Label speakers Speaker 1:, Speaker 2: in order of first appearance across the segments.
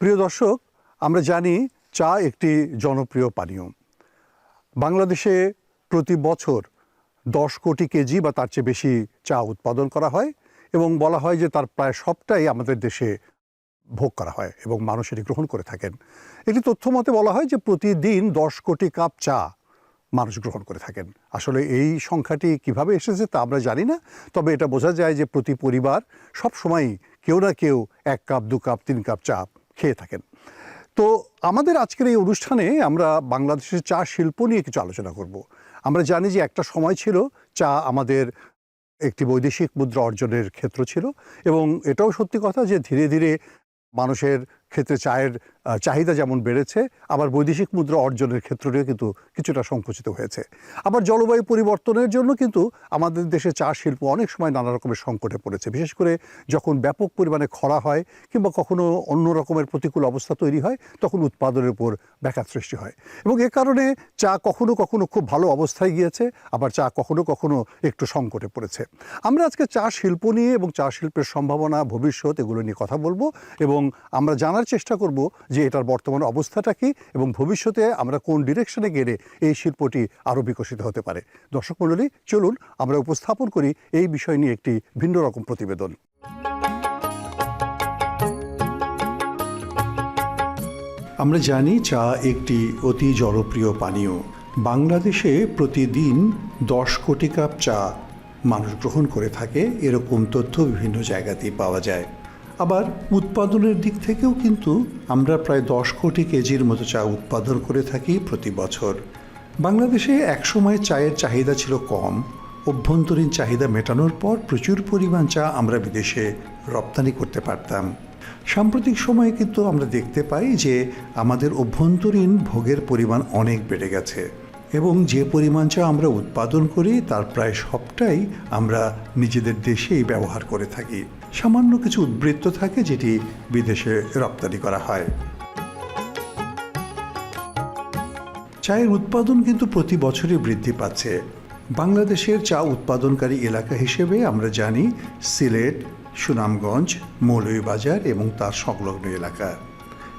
Speaker 1: প্রিয় দর্শক, আমরা জানি চা একটি জনপ্রিয় পানীয়। বাংলাদেশে প্রতি বছর দশ কোটি কেজি বা তার চেয়ে বেশি চা উৎপাদন করা হয় এবং বলা হয় যে তার প্রায় সবটাই আমাদের দেশে ভোগ করা হয় এবং মানুষ এটি গ্রহণ করে থাকেন। একটি তথ্য মতে বলা হয় যে প্রতিদিন দশ কোটি কাপ চা মানুষ গ্রহণ করে থাকেন। আসলে এই সংখ্যাটি কীভাবে এসেছে তা আমরা জানি না, তবে এটা বোঝা যায় যে প্রতি পরিবার সব সময়ই কেউ না কেউ এক কাপ, দু কাপ, তিন কাপ চা খেয়ে থাকেন। তো আমাদের আজকের এই অনুষ্ঠানে আমরা বাংলাদেশের চা শিল্প নিয়ে কিছু আলোচনা করব। আমরা জানি যে একটা সময় ছিল চা আমাদের একটি বৈদেশিক মুদ্রা অর্জনের ক্ষেত্র ছিল এবং এটাও সত্যি কথা যে ধীরে ধীরে মানুষের ক্ষেত্রে চায়ের চাহিদা যেমন বেড়েছে, আবার বৈদেশিক মুদ্রা অর্জনের ক্ষেত্রেও কিন্তু কিছুটা সংকুচিত হয়েছে। আবার জলবায়ু পরিবর্তনের জন্য কিন্তু আমাদের দেশে চা শিল্প অনেক সময় নানা রকমের সংকটে পড়েছে। বিশেষ করে যখন ব্যাপক পরিমাণে খরা হয় কিংবা কখনো অন্য রকমের প্রতিকূল অবস্থা তৈরি হয়, তখন উৎপাদনের উপর ব্যাঘাত সৃষ্টি হয়। এবং এ কারণে চা কখনো কখনো খুব ভালো অবস্থায় গিয়েছে, আবার চা কখনো কখনো একটু সংকটে পড়েছে। আমরা আজকে চা শিল্প নিয়ে এবং চা শিল্পের সম্ভাবনা, ভবিষ্যৎ এগুলো নিয়ে কথা বলব এবং আমরা জানার চেষ্টা করব যে এটার বর্তমান অবস্থাটা কি এবং ভবিষ্যতে আমরা কোন ডিরেকশনে গেলে এই শিল্পটি আরও বিকশিত হতে পারে। দর্শক মণ্ডলী, চলুন আমরা উপস্থাপন করি এই বিষয় নিয়ে একটি ভিন্ন রকম প্রতিবেদন। আমরা জানি চা একটি অতি জনপ্রিয় পানীয়। বাংলাদেশে প্রতিদিন দশ কোটি কাপ চা মানুষ গ্রহণ করে থাকে। এরকম তথ্য বিভিন্ন জায়গাতেই পাওয়া যায়। আবার উৎপাদনের দিক থেকেও কিন্তু আমরা প্রায় দশ কোটি কেজির মতো চা উৎপাদন করে থাকি প্রতি বছর। বাংলাদেশে একসময় চায়ের চাহিদা ছিল কম। অভ্যন্তরীণ চাহিদা মেটানোর পর প্রচুর পরিমাণ চা আমরা বিদেশে রপ্তানি করতে পারতাম। সাম্প্রতিক সময়ে কিন্তু আমরা দেখতে পাই যে আমাদের অভ্যন্তরীণ ভোগের পরিমাণ অনেক বেড়ে গেছে এবং যে পরিমাণ চা আমরা উৎপাদন করি তার প্রায় সবটাই আমরা নিজেদের দেশেই ব্যবহার করে থাকি। সামান্য কিছু উদ্বৃত্ত থাকে যেটি বিদেশে রপ্তানি করা হয়। চায়ের উৎপাদন কিন্তু প্রতি বছরই বৃদ্ধি পাচ্ছে। বাংলাদেশের চা উৎপাদনকারী এলাকা হিসেবে আমরা জানি সিলেট, সুনামগঞ্জ, মৌলভীবাজার এবং তার সংলগ্ন এলাকা।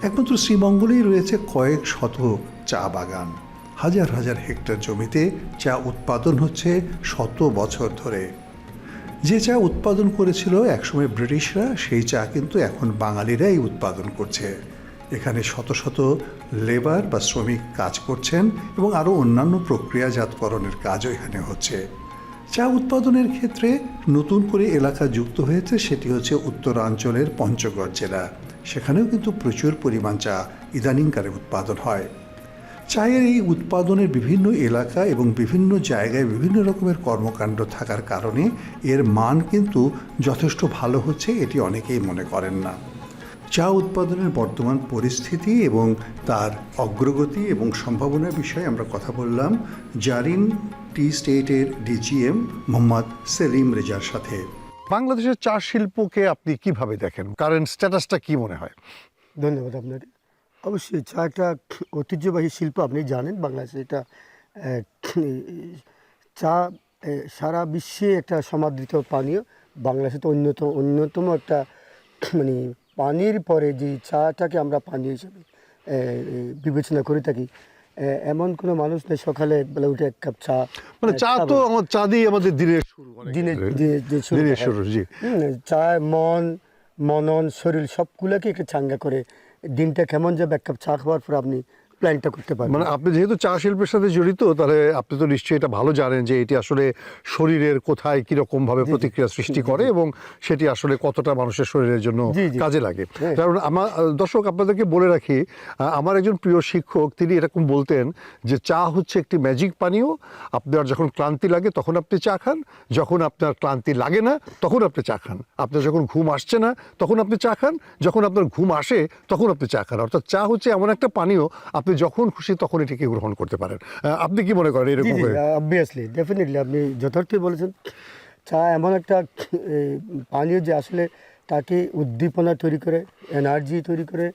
Speaker 1: একমাত্র শ্রীমঙ্গলেই রয়েছে কয়েক শত চা বাগান। হাজার হাজার হেক্টর জমিতে চা উৎপাদন হচ্ছে শত বছর ধরে। যে চা উৎপাদন করেছিল একসময় ব্রিটিশরা, সেই চা কিন্তু এখন বাঙালিরাই উৎপাদন করছে। এখানে শত শত লেবার বা শ্রমিক কাজ করছেন এবং আরও অন্যান্য প্রক্রিয়াজাতকরণের কাজও এখানে হচ্ছে। চা উৎপাদনের ক্ষেত্রে নতুন করে এলাকা যুক্ত হয়েছে সেটি হচ্ছে উত্তরাঞ্চলের পঞ্চগড় জেলা। সেখানেও কিন্তু প্রচুর পরিমাণ চা ইদানিংকালে উৎপাদন হয়। চায়ের এই উৎপাদনের বিভিন্ন এলাকা এবং বিভিন্ন জায়গায় বিভিন্ন রকমের কর্মকাণ্ড থাকার কারণে এর মান কিন্তু যথেষ্ট ভালো হচ্ছে এটি অনেকেই মনে করেন না। চা উৎপাদনের বর্তমান পরিস্থিতি এবং তার অগ্রগতি এবং সম্ভাবনার বিষয়ে আমরা কথা বললাম জারিন টি স্টেটের ডিজিএম মোহাম্মদ সেলিম রেজার সাথে। বাংলাদেশের চা শিল্পকে আপনি কীভাবে দেখেন? কারেন্ট স্ট্যাটাসটা কি মনে হয়?
Speaker 2: ধন্যবাদ আপনাকে অবশ্যই চা একটা ঐতিহ্যবাহী শিল্প আপনি জানেন বাংলাদেশে এটা চা সারা বিশ্বে একটা সমাদৃত পানীয়। বাংলাদেশে তো অন্যতম অন্যতম একটা মানে পানির পরে যে চাটাকে আমরা পানীয় হিসেবে বিবেচনা করে থাকি। এমন কোনো মানুষ নেই সকালে বেলা উঠে এক কাপ চা
Speaker 1: মানে চা তো আমার চা দিয়ে আমাদের দিনের শুরু
Speaker 2: দিনের দিনের।
Speaker 1: শুরু জি।
Speaker 2: চায় মন মনন শরীর সবগুলোকে একটা চাঙ্গা করে দিনটা কেমন যাবে এক কাপ চা খাওয়ার পর আপনি প্ল্যানটা করতে পারবেন।
Speaker 1: মানে আপনি যেহেতু চা শিল্পের সাথে জড়িত তাহলে আপনি তো নিশ্চয়ই এটা ভালো জানেন যে এটি আসলে শরীরের কোথায় কীরকম ভাবে প্রতিক্রিয়া সৃষ্টি করে এবং সেটি আসলে কতটা মানুষের শরীরের জন্য। কাজে লাগে।
Speaker 2: হ্যাঁ।
Speaker 1: কারণ আমার দর্শক আপনাদেরকে বলে রাখি আমার একজন প্রিয় শিক্ষক তিনি এরকম বলতেন যে চা হচ্ছে একটি ম্যাজিক পানীয়। আপনার যখন ক্লান্তি লাগে তখন আপনি চা খান। যখন আপনার ক্লান্তি লাগে না তখন আপনি চা খান। আপনার যখন ঘুম আসছে না তখন আপনি চা খান। যখন আপনার ঘুম আসে তখন আপনি চা খান। অর্থাৎ চা হচ্ছে এমন একটা পানীয় আপনি যখন খুশি তখন এটিকে গ্রহণ করতে পারেন। আপনি কি মনে করেন এরকম
Speaker 2: অবভিয়াসলি ডেফিনেটলি আপনি যথার্থই বলেছেন। চা এমন একটা পানীয় যে আসলে তাকে উদ্দীপনা তৈরি করে এনার্জি তৈরি করে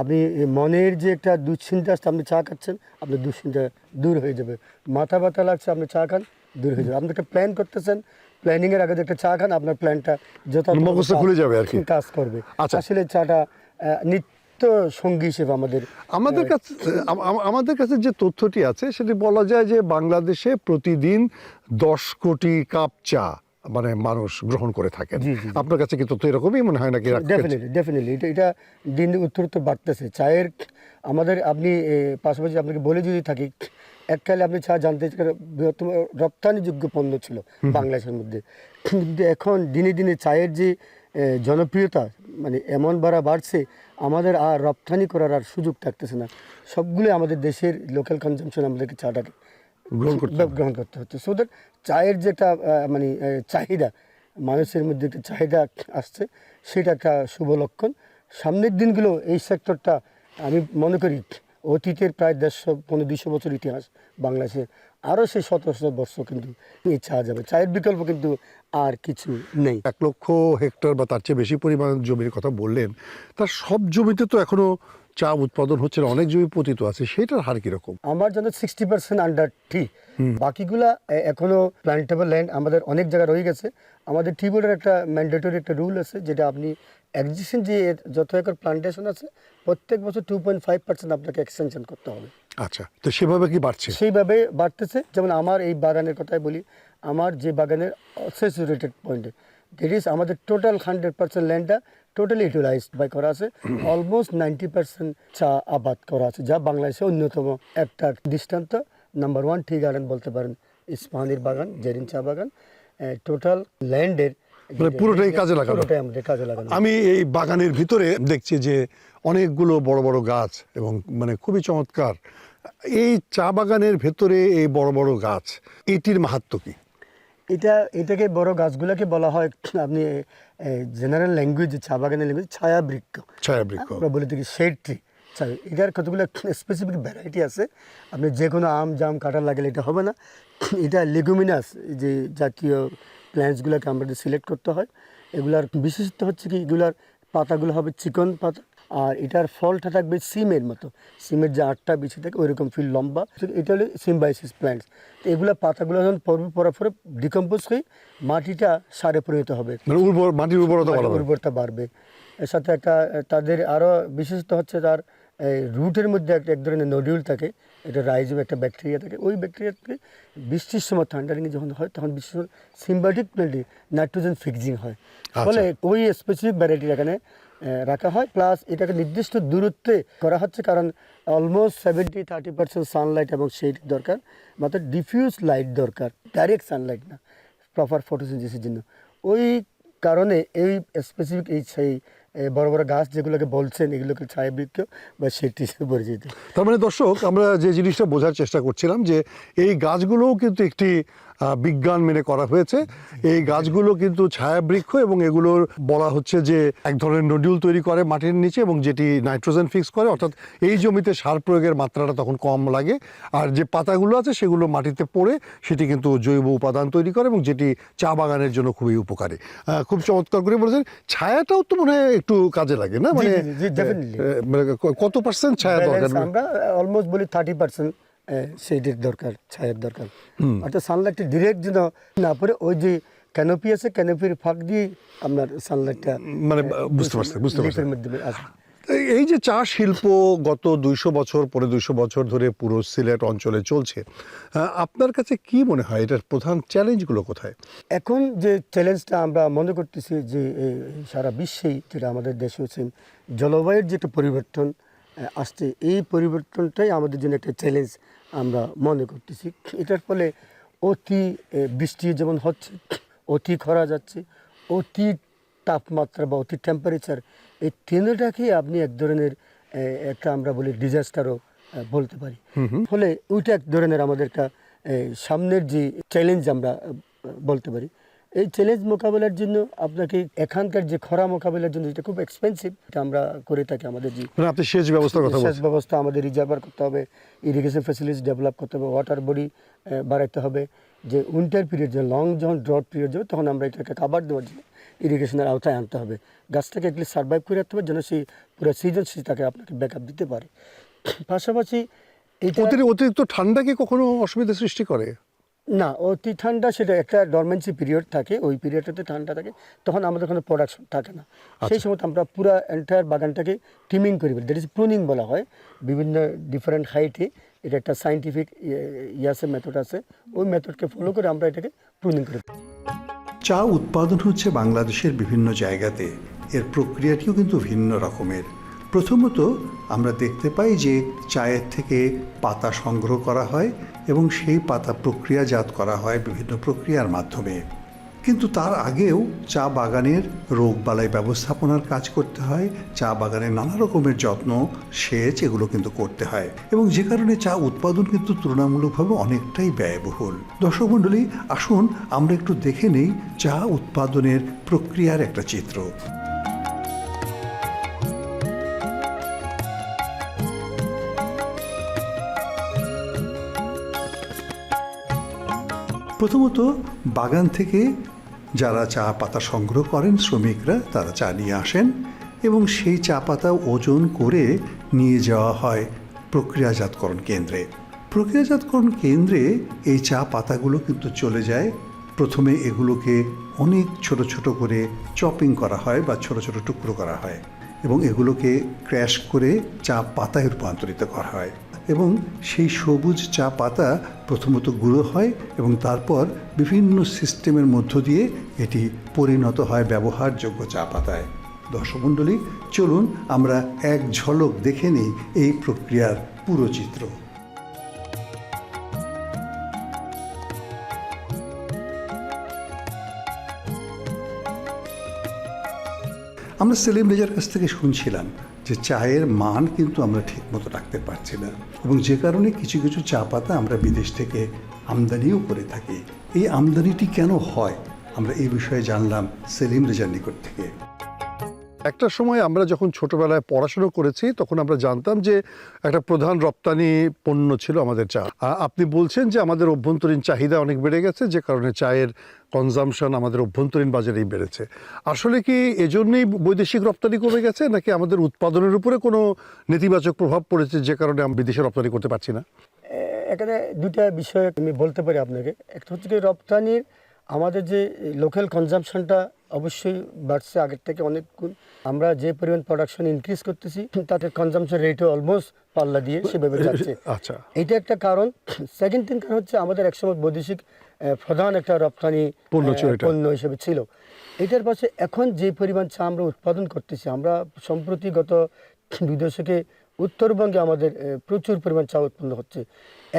Speaker 2: আপনি মনের যে একটা দুশ্চিন্তা আসছে আপনি চা খাচ্ছেন আপনার দুশ্চিন্তা দূর হয়ে যাবে। মাথা ব্যথা লাগছে আপনি চা খান দূর হয়ে যাবে। আপনি একটা প্ল্যান করতেছেন প্ল্যানিংয়ের আগে যে একটা চা খান আপনার প্ল্যানটা যত
Speaker 1: খুলে যাবে আর কি।
Speaker 2: কাজ করবে।
Speaker 1: আচ্ছা।
Speaker 2: আসলে চাটা নিত্য তো সঙ্গী হিসেবে আমাদের
Speaker 1: আমাদের কাছে আম- আম- আমাদের কাছে যে তথ্যটি আছে সেটি বলা যায় যে বাংলাদেশে প্রতিদিন দশ কোটি কাপ চা মানে মানুষ গ্রহণ করে থাকেন। আপনার কাছে কি তথ্য এরকমই মনে হয় নাকি
Speaker 2: ডেফিনেটলি ডেফিনেটলি এটা এটা দিন দিন উত্তরোত্তর বাড়তেছে। চায়ের আমাদের আপনি পাশাপাশি আপনাকে বলে যদি থাকি এককালে আপনি চা জানতে বৃহত্তম রপ্তানিযোগ্য পণ্য ছিল বাংলাদেশের মধ্যে। কিন্তু এখন দিনে দিনে চায়ের যে জনপ্রিয়তা মানে এমন বাড়া বাড়ছে আমাদের আর রপ্তানি করার আর সুযোগ থাকতেছে না। সবগুলো আমাদের দেশের লোকাল কনজামশন আমাদেরকে চাটাকে
Speaker 1: গ্রহণ করতে
Speaker 2: গ্রহণ গ্রহণ করতে হচ্ছে। সো দ্যাট চায়ের যেটা মানে চাহিদা মানুষের মধ্যে একটা চাহিদা আসছে সেটা একটা শুভ লক্ষণ। সামনের দিনগুলো এই সেক্টরটা আমি মনে করি অতীতের প্রায় দেড়শো, পনেরো দুশো বছর ইতিহাস বাংলাদেশের আরও সেই সতেরোশো বর্ষ কিন্তু এই চা যাবে। চায়ের বিকল্প কিন্তু আর কিছু নেই।
Speaker 1: এক লক্ষ হেক্টর বা তার চেয়ে বেশি পরিমাণ জমির কথা বললেন, তার সব জমিতে তো এখনও চা উৎপাদন হচ্ছে না অনেক জমি পতিত আছে সেটার হার কীরকম?
Speaker 2: আমার জন্য সিক্সটি পার্সেন্ট আন্ডার টি বাকিগুলা এখনও প্ল্যান্টেবল ল্যান্ড আমাদের অনেক জায়গায় রয়ে গেছে। আমাদের টি বোর্ডের একটা ম্যান্ডেটরি একটা রুল আছে যেটা আপনি এক্সিস্টিং যে যত একর প্লান্টেশন আছে প্রত্যেক বছর টু পয়েন্ট ফাইভ পার্সেন্ট আপনাকে এক্সটেনশন করতে হবে।
Speaker 1: আচ্ছা তো সেভাবে কি বাড়ছে?
Speaker 2: সেইভাবে বাড়তেছে। যেমন আমার এই বাগানের কথাই বলি আমার যে বাগানের অসেসুরেটেড পয়েন্টে দ্যাট ইজ আমাদের টোটাল হান্ড্রেড পার্সেন্ট ল্যান্ডটা টোটালি ইউটিলাইজড বাই করা আছে অলমোস্ট নাইনটি পার্সেন্ট চা আবাদ করা আছে যা বাংলাদেশে অন্যতম একটা দৃষ্টান্ত। নাম্বার ওয়ান টি গার্ডেন বলতে পারেন ইস্পাহানির বাগান জেরিন চা বাগান। টোটাল ল্যান্ডের
Speaker 1: মানে পুরোটাই কাজে লাগানো।
Speaker 2: কাজে লাগানো।
Speaker 1: আমি এই বাগানের ভিতরে দেখছি যে অনেকগুলো বড় বড় গাছ এবং মানে খুবই চমৎকার। এই চা বাগানের ভেতরে এই বড় বড় গাছ এটির মাহাত্ম কি?
Speaker 2: এটা এটাকে বড় গাছগুলোকে বলা হয় আপনি জেনারেল ল্যাঙ্গুয়েজ চা বাগানের ল্যাঙ্গুয়েজ ছায়া বৃক্ষ
Speaker 1: ছায়াবৃক্ষ।
Speaker 2: আমরা বলে থাকি শেড ট্রি এটার কতগুলো স্পেসিফিক ভ্যারাইটি আছে? আপনি যে কোনো আম জাম কাটার লাগলে এটা হবে না। এটা লেগুমিনাস যে জাতীয় প্ল্যান্টসগুলোকে আমাদের সিলেক্ট করতে হয়। এগুলার বিশেষত্ব হচ্ছে কি এগুলার পাতাগুলো হবে চিকন পাতা। আর এটার ফলটা থাকবে সিমের মতো। সিমের যে আটটা বিছে থাকে ওইরকম ফিল লম্বা। এটা হলো সিম্বাইসিস প্ল্যান্টস তো এগুলা পাতাগুলো যখন পরবে পরার পরে ডিকম্পোজ হয়ে মাটিটা সারে পরিণত হবে।
Speaker 1: মানে উর্বর মাটির উর্বরতা
Speaker 2: উর্বরতা বাড়বে। এর সাথে একটা তাদের আরও বিশেষত হচ্ছে তার এই রুটের মধ্যে একটা এক ধরনের নডিউল থাকে। এটা রাইজম একটা ব্যাকটেরিয়া থাকে। ওই ব্যাকটেরিয়া থেকে বৃষ্টির সময় থান্ডারিং যখন হয় তখন বিশেষ সিম্বায়োটিক প্ল্যান্টে নাইট্রোজেন ফিক্সিং হয়। ফলে ওই স্পেসিফিক ভ্যারাইটির এখানে রাখা হয়। প্লাস এটাকে নির্দিষ্ট দূরত্বে করা হচ্ছে কারণ almost seventy thirty percent sunlight এবং সেই দরকার। মাত্র ডিফিউজ লাইট দরকার ডাইরেক্ট সানলাইট না প্রপার ফটোসিনথেসিসের জন্য। ওই কারণে এই স্পেসিফিক এই সেই বড় বড় গাছ যেগুলোকে বলছেন, এগুলোকে ছায়া বৃক্ষ বা সেটি হিসেবে পরিচিত।
Speaker 1: তার মানে দর্শক, আমরা যে জিনিসটা বোঝার চেষ্টা করছিলাম যে এই গাছগুলোও কিন্তু একটি বিজ্ঞান মেনে করা হয়েছে। এই গাছগুলো কিন্তু ছায়াবৃক্ষ এবং এগুলোর বলা হচ্ছে যে এক ধরনের নডিউল তৈরি করে মাটির নিচে এবং যেটি নাইট্রোজেন ফিক্স করে অর্থাৎ এই জমিতে সার প্রয়োগের মাত্রাটা তখন কম লাগে। আর যে পাতাগুলো আছে সেগুলো মাটিতে পড়ে সেটি কিন্তু জৈব উপাদান তৈরি করে এবং যেটি চা বাগানের জন্য খুবই উপকারী। খুব চমৎকার করে বলেছেন। ছায়াটাও তো মনে হয় একটু কাজে লাগে না? মানে মানে কত পার্সেন্ট ছায়া দরকার?
Speaker 2: আমরা অলমোস্ট বলি থার্টি পার্সেন্ট সেইডের দরকার ছায়ের দরকার। অর্থাৎ সানলাইটটা ডিরেক্ট যেন না পড়ে ওই যে ক্যানোপি আছে ক্যানোপির ফাঁক দিয়ে আপনার সানলাইটটা
Speaker 1: মানে বুঝতে পারছি বুঝতে পারছি। এই- যে চা শিল্প গত দুইশো বছর পরে দুইশো বছর ধরে পুরো সিলেট অঞ্চলে চলছে আপনার কাছে কি মনে হয় এটার প্রধান চ্যালেঞ্জগুলো কোথায়?
Speaker 2: এখন যে চ্যালেঞ্জটা আমরা মনে করতেছি যে সারা বিশ্বেই যেটা আমাদের দেশে হচ্ছে জলবায়ুর যে একটা পরিবর্তন আসছে। এই পরিবর্তনটাই আমাদের জন্য একটা চ্যালেঞ্জ আমরা মনে করতেছি। এটার ফলে অতি বৃষ্টি যেমন হচ্ছে অতি খরা যাচ্ছে অতি তাপমাত্রা বা অতি টেম্পারেচার এই তিনটাকেই আপনি এক ধরনের একটা আমরা বলি ডিজাস্টারও বলতে পারি। ফলে ওইটা এক ধরনের আমাদের একটা সামনের যে চ্যালেঞ্জ আমরা বলতে পারি। এই চ্যালেঞ্জ মোকাবেলার জন্য আপনাকে এখানকার যে খরা মোকাবেলার জন্য যেটা খুব এক্সপেন্সিভ এটা আমরা করে থাকি আমাদের যে
Speaker 1: মানে আপনি সেচ ব্যবস্থার কথা
Speaker 2: সেচ ব্যবস্থা আমাদের রিজার্ভার করতে হবে ইরিগেশন ফ্যাসিলিটিস ডেভেলপ করতে হবে ওয়াটার বডি বাড়াইতে হবে। যে উইন্টার পিরিয়ড যে লং যখন ড্রট পিরিয়ড যাবে তখন আমরা এটাকে কাবার দেওয়ার জন্য ইরিগেশনের আওতায় আনতে হবে। গাছটাকে একলি সার্ভাইভ করে রাখতে হবে যেন সেই পুরো সিজন সে তাকে আপনাকে ব্যাকআপ দিতে পারে। পাশাপাশি
Speaker 1: অতিরিক্ত ঠান্ডা কি কখনো অসুবিধা সৃষ্টি করে?
Speaker 2: না অতি ঠান্ডা সেটা একটা ডরমেন্সি পিরিয়ড থাকে ওই পিরিয়ডটাতে ঠান্ডা থাকে তখন আমাদের কোনো প্রোডাকশন থাকে না। সেই সময় আমরা পুরো এন্টায়ার বাগানটাকে টিমিং করি দ্যাট ইজ প্রুনিং বলা হয়। বিভিন্ন ডিফারেন্ট হাইটে এটা একটা সাইন্টিফিক ইয়াসে মেথড আছে ওই মেথডকে ফলো করে আমরা এটাকে প্রুনিং করি।
Speaker 1: চা উৎপাদন হচ্ছে বাংলাদেশের বিভিন্ন জায়গাতে। এর প্রক্রিয়াটিও কিন্তু ভিন্ন রকমের। প্রথমত আমরা দেখতে পাই যে চায়ের থেকে পাতা সংগ্রহ করা হয় এবং সেই পাতা প্রক্রিয়াজাত করা হয় বিভিন্ন প্রক্রিয়ার মাধ্যমে। কিন্তু তার আগেও চা বাগানের রোগবালাই ব্যবস্থাপনার কাজ করতে হয়, চা বাগানের নানা রকমের যত্ন, সেচ এগুলো কিন্তু করতে হয় এবং যে কারণে চা উৎপাদন কিন্তু তুলনামূলকভাবে অনেকটাই ব্যয়বহুল। দর্শক মণ্ডলী, আসুন আমরা একটু দেখে নেই চা উৎপাদনের প্রক্রিয়ার একটা চিত্র। প্রথমত বাগান থেকে যারা চা পাতা সংগ্রহ করেন শ্রমিকরা, তারা চা নিয়ে আসেন এবং সেই চা পাতা ওজন করে নিয়ে যাওয়া হয় প্রক্রিয়াজাতকরণ কেন্দ্রে। প্রক্রিয়াজাতকরণ কেন্দ্রে এই চা পাতাগুলো কিন্তু চলে যায়। প্রথমে এগুলোকে অনেক ছোট ছোট করে চপিং করা হয় বা ছোট ছোট টুকরো করা হয় এবং এগুলোকে ক্র্যাশ করে চা পাতায় রূপান্তরিত করা হয়। এবং সেই সবুজ চা পাতা প্রথমত গুঁড়ো হয় এবং তারপর বিভিন্ন সিস্টেমের মধ্য দিয়ে এটি পরিণত হয় ব্যবহারযোগ্য চা পাতায়। দর্শকমণ্ডলী চলুন আমরা এক ঝলক দেখে নিই এই প্রক্রিয়ার পুরো চিত্র। আমরা সেলিম রেজার কাছ থেকে শুনছিলাম যে চায়ের মান কিন্তু আমরা ঠিকমতো রাখতে পারছি না এবং যে কারণে কিছু কিছু চা পাতা আমরা বিদেশ থেকে আমদানিও করে থাকি। এই আমদানিটি কেন হয়? আমরা এই বিষয়ে জানলাম সেলিম রেজার নিকট থেকে। একটা সময় আমরা যখন ছোটবেলায় পড়াশুনো করেছি, তখন আমরা জানতাম যে একটা প্রধান রপ্তানি পণ্য ছিল আমাদের চা। আপনি বলছেন যে আমাদের অভ্যন্তরীণ চাহিদা অনেক বেড়ে গেছে, যে কারণে চায়ের কনজামশন আমাদের অভ্যন্তরীণ বাজারেই বেড়েছে। আসলে কি এজন্যই বৈদেশিক রপ্তানি কমে গেছে, নাকি আমাদের উৎপাদনের উপরে কোনো নেতিবাচক প্রভাব পড়েছে, যে কারণে আমি বিদেশে রপ্তানি করতে পারছি না?
Speaker 2: এখানে দুইটা বিষয় আমি বলতে পারি আপনাকে। একটা হচ্ছে রপ্তানির আমাদের যে লোকাল কনজামশনটা অবশ্যই বাড়ছে আগের থেকে অনেক গুণ। আমরা যে পরিমাণ প্রোডাকশন ইনক্রিজ করতেছি তাতে কনজামশন রেটও অলমোস্ট পাল্লা দিয়ে সেভাবে যাচ্ছে।
Speaker 1: আচ্ছা।
Speaker 2: এইটা একটা কারণ। সেকেন্ড থিং কারণ হচ্ছে আমাদের একসময় বৈদেশিক প্রধান একটা রপ্তানি
Speaker 1: এটা।
Speaker 2: পণ্য হিসেবে ছিল। এটার পাশে এখন যে পরিমাণ চা আমরা উৎপাদন করতেছি আমরা সম্প্রতি গত দুই দশকে উত্তরবঙ্গে আমাদের প্রচুর পরিমাণ চা উৎপন্ন হচ্ছে।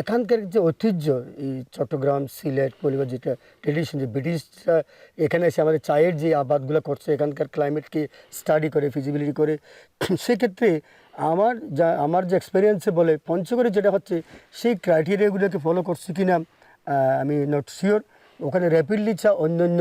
Speaker 2: এখানকার যে ঐতিহ্য, এই চট্টগ্রাম, সিলেট, পরিবার যেটা ট্রেডিশন যে ব্রিটিশরা এখানে এসে আমাদের চায়ের যে আবাদগুলো করছে, এখানকার ক্লাইমেটকে স্টাডি করে ফিজিবিলিটি করে, সেক্ষেত্রে আমার যা, আমার যে এক্সপিরিয়েন্সে বলে, পঞ্চগড়ে যেটা হচ্ছে, সেই ক্রাইটেরিয়াগুলোকে ফলো করছে কি না আমি নট শিওর ওখানে র্যাপিডলি চা, অন্যান্য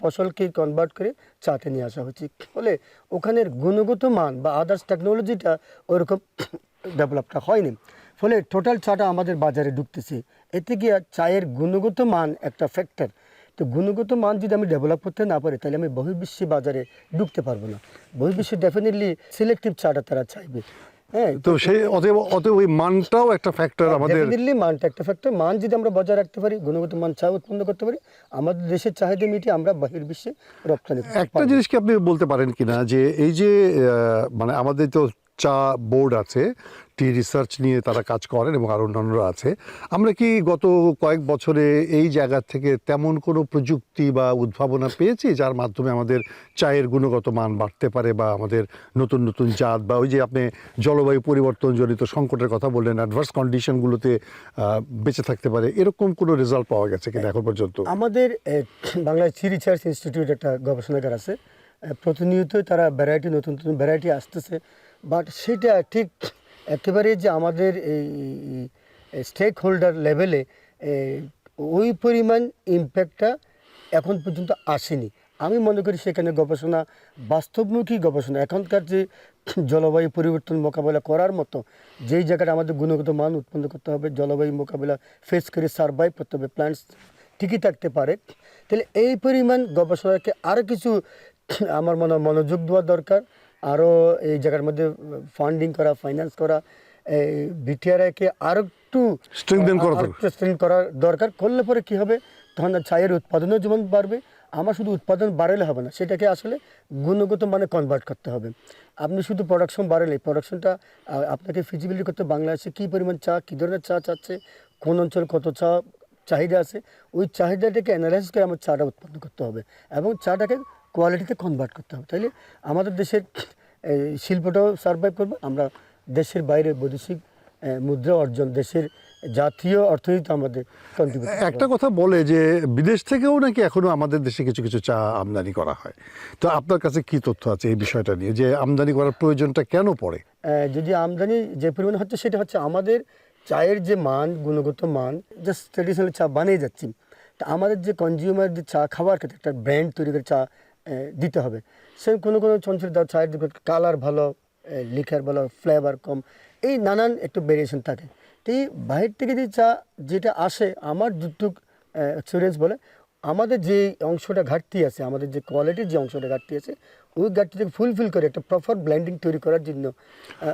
Speaker 2: ফসলকে কনভার্ট করে চাতে নিয়ে আসা হচ্ছে। ফলে ওখানের গুণগত মান বা আদার্স টেকনোলজিটা ওরকম ডেভেলপটা হয়নি। ফলে টোটাল চাটা আমাদের বাজারে ঢুকতেছে। এতে গিয়ে চায়ের গুণগত মান একটা ফ্যাক্টর তো গুণগত মান যদি আমি ডেভেলপ করতে না পারি তাহলে আমি বহির্বিশ্বে বাজারে ঢুকতে পারব না। বহির্বিশ্বে ডেফিনেটলি সিলেক্টিভ চাটা তারা চাইবে। হ্যাঁ
Speaker 1: তো সেই অতএব অতএব ওই মানটাও একটা ফ্যাক্টর আমাদের
Speaker 2: মানটা একটা ফ্যাক্টর মান যদি আমরা বজায় রাখতে পারি গুণগত মান চা উৎপন্ন করতে পারি আমাদের দেশের চাহিদা মিটিয়ে আমরা রপ্তানি
Speaker 1: একটা
Speaker 2: পারব।
Speaker 1: জিনিস কি আপনি বলতে পারেন কিনা? যে এই যে মানে আমাদের তো চা বোর্ড আছে, টি রিসার্চ নিয়ে তারা কাজ করেন এবং আরও অন্যান্যরা আছে। আমরা কি গত কয়েক বছরে এই জায়গা থেকে তেমন কোনো প্রযুক্তি বা উদ্ভাবনা পেয়েছি, যার মাধ্যমে আমাদের চায়ের গুণগত মান বাড়তে পারে বা আমাদের নতুন নতুন জাত বা ওই যে আপনি জলবায়ু পরিবর্তন জনিত সংকটের কথা বললেন অ্যাডভার্স কন্ডিশনগুলোতে বেঁচে থাকতে পারে, এরকম কোনো রেজাল্ট পাওয়া গেছে কিনা এখন পর্যন্ত?
Speaker 2: আমাদের বাংলাদেশ সি রিসার্চ ইনস্টিটিউট একটা গবেষণাগার আছে। প্রতিনিয়তই তারা ভ্যারাইটি নতুন নতুন ভ্যারাইটি আসতেছে। বাট সেটা ঠিক একেবারে যে আমাদের এই স্টেক হোল্ডার লেভেলে ওই পরিমাণ ইম্প্যাক্টটা এখন পর্যন্ত আসেনি। আমি মনে করি সেখানে গবেষণা, বাস্তবমুখী গবেষণা, এখনকার যে জলবায়ু পরিবর্তন মোকাবেলা করার মতো, যেই জায়গাটা আমাদের গুণগত মান উৎপন্ন করতে হবে, জলবায়ু মোকাবেলা ফেস করে সার্ভাইভ করতে হবে প্ল্যান্টস ঠিকই থাকতে পারে, তাহলে এই পরিমাণ গবেষণাকে আরও কিছু আমার মনে মনোযোগ দেওয়া দরকার। আরও এই জায়গার মধ্যে ফান্ডিং করা ফাইন্যান্স করা এই বিটিআরআইকে আরও আরেকটু
Speaker 1: Strengthen করা।
Speaker 2: স্ট্রেন করার দরকার। করলে পরে কী হবে? তখন চায়ের উৎপাদনও যেমন বাড়বে আমার শুধু উৎপাদন বাড়ালে হবে না সেটাকে আসলে গুণগত মানে কনভার্ট করতে হবে। আপনি শুধু প্রোডাকশন বাড়ালে প্রোডাকশনটা আপনাকে ফিজিবিলিটি করতে বাংলাদেশে কী পরিমাণ চা কী ধরনের চা চাচ্ছে কোন অঞ্চল কত চা চাহিদা আছে ওই চাহিদাটাকে অ্যানালাইজ করে আমার চাটা উৎপন্ন করতে হবে। এবং চাটাকে কোয়ালিটিতে কনভার্ট করতে হবে। তাইলে আমাদের দেশের শিল্পটাও সার্ভাইভ করবে। আমরা দেশের বাইরে বৈদেশিক মুদ্রা অর্জন দেশের জাতীয় অর্থনীতি আমাদের
Speaker 1: একটা কথা বলে যে বিদেশ থেকেও নাকি এখনও আমাদের দেশে কিছু কিছু চা আমদানি করা হয়। তো আপনার কাছে কি তথ্য আছে এই বিষয়টা নিয়ে যে আমদানি করার প্রয়োজনটা কেন পড়ে?
Speaker 2: যদি আমদানি যে পরিমাণ হচ্ছে সেটা হচ্ছে আমাদের চায়ের যে মান গুণগত মান জাস্ট ট্রেডিশনাল চা বানিয়ে যাচ্ছি। তা আমাদের যে কনজিউমার যে চা খাওয়ার ক্ষেত্রে একটা ব্র্যান্ড তৈরি করে চা দিতে হবে। সে কোনো কোনো চঞ্চল দাও চায়ের দিকে কালার ভালো লিখার ভালো ফ্লেভার কম, এই নানান একটু ভেরিয়েশন থাকে। তো এই বাহির থেকে যে চা যেটা আসে, আমার যুদ্ধ এক্সপিরিয়েন্স বলে আমাদের যে অংশটা ঘাটতি আছে আমাদের যে কোয়ালিটির যে অংশটা ঘাটতি আছে ওই ঘাটতিটাকে ফুলফিল করে একটা প্রপার ব্লেন্ডিং তৈরি করার জন্য আহ,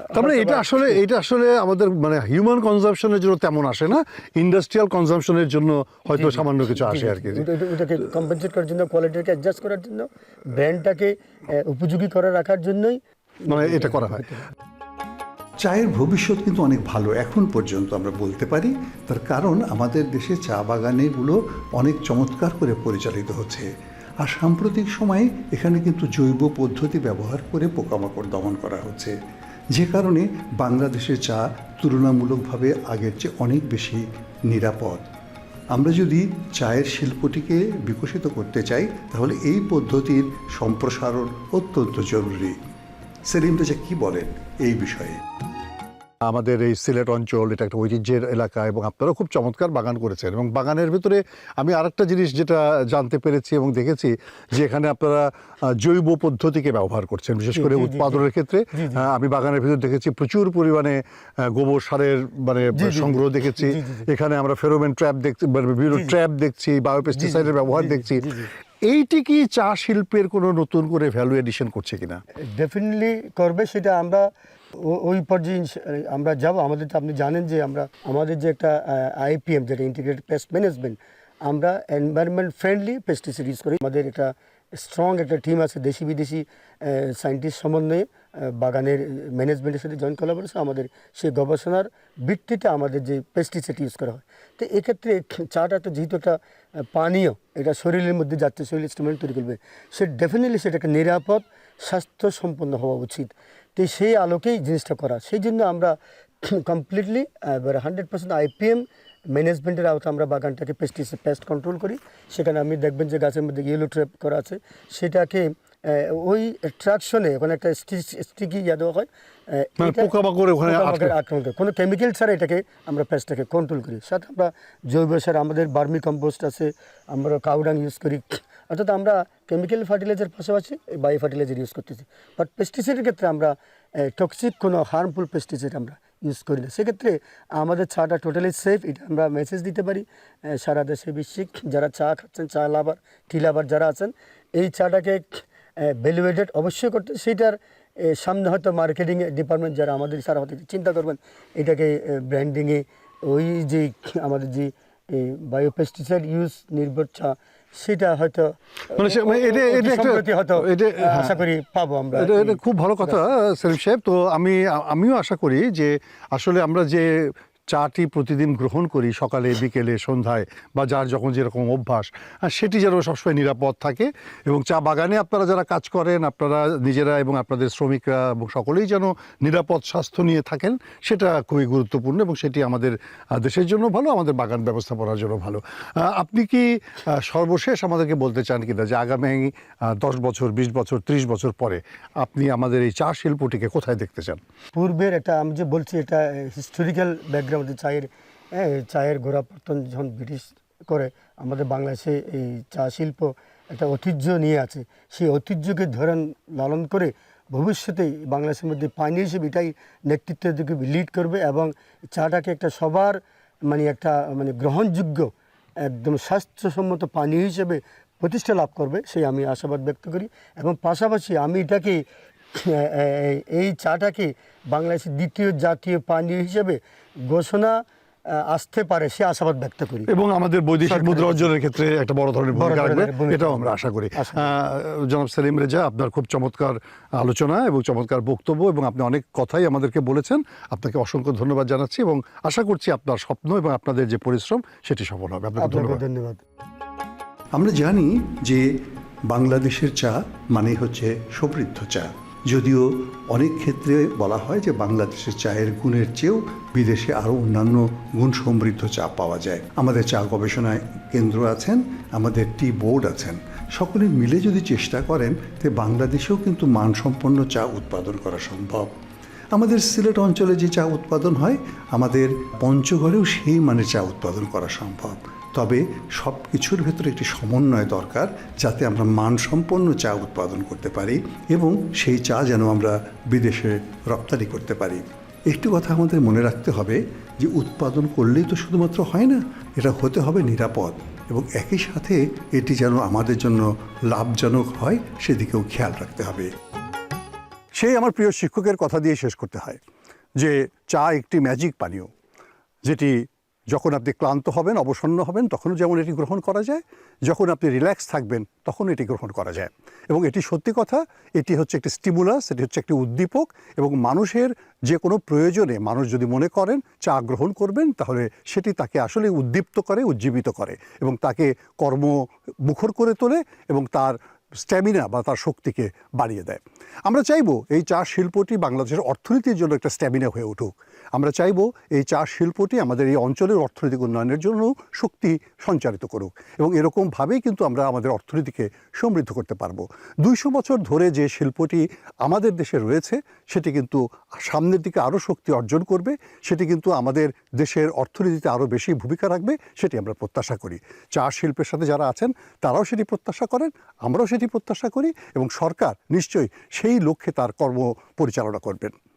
Speaker 1: তার মানে এটা আসলে এটা আসলে আমাদের মানে হিউম্যান কনজাম্পশনের জন্য তেমন আসে না ইন্ডাস্ট্রিয়াল কনজাম্পশনের জন্য হয়তো সামান্য কিছু আসে আর কি
Speaker 2: ওটা- ওটা- ওটাকে কম্পেনসেট করার জন্য কোয়ালিটিকে অ্যাডজাস্ট করার জন্য ব্র্যান্ডটাকে উপযোগী করে রাখার জন্যই
Speaker 1: মানে এটা করা হয়।
Speaker 3: চায়ের ভবিষ্যৎ কিন্তু অনেক ভালো এখন পর্যন্ত আমরা বলতে পারি। তার কারণ আমাদের দেশে চা বাগানেগুলো অনেক চমৎকার করে পরিচালিত হচ্ছে। আর সাম্প্রতিক সময়ে এখানে কিন্তু জৈব পদ্ধতি ব্যবহার করে পোকামাকড় দমন করা হচ্ছে। যে কারণে বাংলাদেশের চা তুলনামূলকভাবে আগের চেয়ে অনেক বেশি নিরাপদ। আমরা যদি চায়ের শিল্পটিকে বিকশিত করতে চাই, তাহলে এই পদ্ধতির সম্প্রসারণ অত্যন্ত জরুরি। সেলিম রেজা কি বলেন এই বিষয়ে?
Speaker 1: আমাদের এই সিলেট অঞ্চল এটা একটা ঐতিহ্যের এলাকা এবং আপনারা খুব চমৎকার বাগান করেছেন এবং বাগানের ভিতরে আমি আরেকটা জিনিস যেটা জানতে পেরেছি এবং দেখেছি যে এখানে আপনারা জৈব পদ্ধতিকে ব্যবহার করছেন বিশেষ করে উৎপাদনের ক্ষেত্রে। আমি বাগানের ভিতরে দেখেছি প্রচুর পরিমাণে গোবর সারের মানে সংগ্রহ দেখেছি। এখানে আমরা ফেরোমেন ট্র্যাপ দেখছি মানে বিভিন্ন ট্র্যাপ দেখছি বায়োপেস্টিসাইডের ব্যবহার দেখছি। এইটি কি চা শিল্পের কোনো নতুন করে ভ্যালু এডিশন করছে কিনা?
Speaker 2: ডেফিনেটলি করবে, সেটা আমরা ওই পর্যায়ে আমরা যাব। আমাদের তো আপনি জানেন যে আমরা আমাদের যে একটা আইপিএম যেটা ইন্টিগ্রেটেড পেস্ট ম্যানেজমেন্ট আমরা এনভায়রনমেন্ট ফ্রেন্ডলি পেস্টিসাইড ইউজ করি। আমাদের একটা স্ট্রং একটা টিম আছে দেশি বিদেশি সায়েন্টিস্ট সমন্বয়ে বাগানের ম্যানেজমেন্টের সাথে জয়েন কোলাবোরেশন আমাদের সেই গবেষণার ভিত্তিতে আমাদের যে পেস্টিসাইড ইউজ করা হয়। তো এক্ষেত্রে চাটা তো যেহেতু একটা পানীয়, এটা শরীরের মধ্যে যাচ্ছে শরীর স্টেমেন্ট তৈরি করবে, সে ডেফিনেটলি সেটাকে নিরাপদ স্বাস্থ্য সম্পন্ন হওয়া উচিত। তো সেই আলোকেই জিনিসটা করা। সেই জন্য আমরা কমপ্লিটলি এবার হান্ড্রেড পার্সেন্ট আইপিএম ম্যানেজমেন্টের আওতা আমরা বাগানটাকে পেস্টিসাইড পেস্ট কন্ট্রোল করি। সেখানে আপনি দেখবেন যে গাছের মধ্যে ইয়েলো ট্র্যাপ করা আছে। সেটাকে ওই ট্রাকশনে ওখানে একটা স্টিকি ইয়া দেওয়া হয়।
Speaker 1: মানে
Speaker 2: আক্রমণ করে। কোনো কেমিক্যাল ছাড়া এটাকে আমরা পেস্টটাকে কন্ট্রোল করি। সাথে আমরা জৈব সার আমাদের বার্মি কম্পোস্ট আছে আমরা কাউডাং ইউজ করি। অর্থাৎ আমরা কেমিক্যাল ফার্টিলাইজার পাশাপাশি বায়ো ফার্টিলাইজার ইউজ করতেছি। বাট পেস্টিসাইডের ক্ষেত্রে আমরা টক্সিক কোনো হার্মফুল পেস্টিসাইড আমরা ইউজ করি না। সেক্ষেত্রে আমাদের চাটা টোটালি সেফ এটা আমরা মেসেজ দিতে পারি। সারা দেশে বিশ্বিক যারা চা খাচ্ছেন, চা লাভার টি লাভার যারা আছেন, এই চাটাকে ভ্যালুয়েটেড অবশ্যই করতে। সেটার সামনে হয়তো মার্কেটিং ডিপার্টমেন্ট যারা আমাদের সারা হতে চিন্তা করবেন, এটাকে ব্র্যান্ডিংয়ে ওই যে আমাদের যে বায়োপেস্টিসাইড ইউজ নির্ভর চা সেটা হয়তো
Speaker 1: মানে মানে এটা- এটা একটা-
Speaker 2: হয়তো
Speaker 1: এটা-
Speaker 2: আশা করি পাবো আমরা।
Speaker 1: এটা এটা খুব ভালো কথা সেলিম সাহেব। তো আমি আমিও আশা করি যে আসলে আমরা যে চাটি প্রতিদিন গ্রহণ করি সকালে, বিকেলে, সন্ধ্যায় বা যার যখন যেরকম অভ্যাস সেটি যেন সবসময় নিরাপদ থাকে এবং চা বাগানে আপনারা যারা কাজ করেন, আপনারা নিজেরা এবং আপনাদের শ্রমিকরা এবং সকলেই যেন নিরাপদ স্বাস্থ্য নিয়ে থাকেন, সেটা খুবই গুরুত্বপূর্ণ এবং সেটি আমাদের দেশের জন্য ভালো, আমাদের বাগান ব্যবস্থাপনার জন্য ভালো। আপনি কি সর্বশেষ আমাদেরকে বলতে চান কিনা যে আগামী দশ বছর, বিশ বছর, ত্রিশ বছর পরে আপনি আমাদের এই চা শিল্পটিকে কোথায় দেখতে চান?
Speaker 2: পূর্বের এটা আমি যে বলছি এটা হিস্টোরিক্যাল ব্যাকগ্রাউন্ড চায়ের হ্যাঁ, চায়ের গোড়াপত্তন যখন ব্রিটিশ করে আমাদের বাংলাদেশে এই চা শিল্প একটা ঐতিহ্য নিয়ে আছে। সেই ঐতিহ্যকে ধরেন লালন করে ভবিষ্যতে বাংলাদেশের মধ্যে পানি হিসেবে এটাই নেতৃত্বের দিকে লিড করবে এবং চাটাকে একটা সবার মানে একটা মানে গ্রহণযোগ্য একদম স্বাস্থ্যসম্মত পানীয় হিসেবে প্রতিষ্ঠা লাভ করবে সেই আমি আশাবাদ ব্যক্ত করি। এবং পাশাপাশি আমি এটাকে এই চাটাকে বাংলাদেশের দ্বিতীয় জাতীয় পানীয় হিসেবে ঘোষণা আসতে পারে সে আশাবাদ ব্যক্ত করি।
Speaker 1: এবং আমাদের বৈদেশিক মুদ্রা অর্জনের ক্ষেত্রে একটা বড় ধরনের ভূমিকা রাখবে এটাও আমরা আশা করি। জনাব সেলিম রেজা আপনার খুব চমৎকার আলোচনা এবং চমৎকার বক্তব্য এবং আপনি অনেক কথাই আমাদেরকে বলেছেন। আপনাকে অসংখ্য ধন্যবাদ জানাচ্ছি এবং আশা করছি আপনার স্বপ্ন এবং আপনাদের যে পরিশ্রম সেটি সফল হবে। আপনাকে ধন্যবাদ।
Speaker 2: ধন্যবাদ।
Speaker 3: আমরা জানি যে বাংলাদেশের চা মানেই হচ্ছে সমৃদ্ধ চা। যদিও অনেক ক্ষেত্রে বলা হয় যে বাংলাদেশের চায়ের গুণের চেয়েও বিদেশে আরও অন্যান্য গুণ সমৃদ্ধ চা পাওয়া যায়। আমাদের চা গবেষণায় কেন্দ্র আছেন, আমাদের টি বোর্ড আছেন। সকলে মিলে যদি চেষ্টা করেন, তে বাংলাদেশেও কিন্তু মানসম্পন্ন চা উৎপাদন করা সম্ভব। আমাদের সিলেট অঞ্চলে যে চা উৎপাদন হয়, আমাদের পঞ্চগড়েও সেই মানে চা উৎপাদন করা সম্ভব। তবে সব কিছুর ভেতরে একটি সমন্বয় দরকার যাতে আমরা মানসম্পন্ন চা উৎপাদন করতে পারি এবং সেই চা যেন আমরা বিদেশে রপ্তানি করতে পারি। একটি কথা আমাদের মনে রাখতে হবে যে উৎপাদন করলেই তো শুধুমাত্র হয় না, এটা হতে হবে নিরাপদ এবং একই সাথে এটি যেন আমাদের জন্য লাভজনক হয় সেদিকেও খেয়াল রাখতে হবে।
Speaker 1: সেই আমার প্রিয় শিক্ষকের কথা দিয়ে শেষ করতে হয় যে চা একটি ম্যাজিক পানীয়, যেটি যখন আপনি ক্লান্ত হবেন, অবসন্ন হবেন, তখনও যেমন এটি গ্রহণ করা যায়, যখন আপনি রিল্যাক্স থাকবেন তখন এটি গ্রহণ করা যায়। এবং এটি সত্যি কথা, এটি হচ্ছে একটি স্টিমুলাস এটি হচ্ছে একটি উদ্দীপক এবং মানুষের যে কোনো প্রয়োজনে, মানুষ যদি মনে করেন, চা গ্রহণ করবেন, তাহলে সেটি তাকে আসলে উদ্দীপ্ত করে, উজ্জীবিত করে এবং তাকে কর্ম মুখর করে তোলে এবং তার স্ট্যামিনা বা তার শক্তিকে বাড়িয়ে দেয়। আমরা চাইব এই চা শিল্পটি বাংলাদেশের অর্থনীতির জন্য একটা স্ট্যামিনা হয়ে উঠুক। আমরা চাইব এই চা শিল্পটি আমাদের এই অঞ্চলের অর্থনৈতিক উন্নয়নের জন্য শক্তি সঞ্চারিত করুক এবং এরকমভাবেই কিন্তু আমরা আমাদের অর্থনীতিকে সমৃদ্ধ করতে পারব। দুইশো বছর ধরে যে শিল্পটি আমাদের দেশে রয়েছে, সেটি কিন্তু সামনের দিকে আরও শক্তি অর্জন করবে, সেটি কিন্তু আমাদের দেশের অর্থনীতিতে আরও বেশি ভূমিকা রাখবে, সেটি আমরা প্রত্যাশা করি। চা শিল্পের সাথে যারা আছেন, তারাও সেটি প্রত্যাশা করেন, আমরাও সেটি প্রত্যাশা করি এবং সরকার নিশ্চয়ই সেই লক্ষ্যে তার কর্ম পরিচালনা করবেন।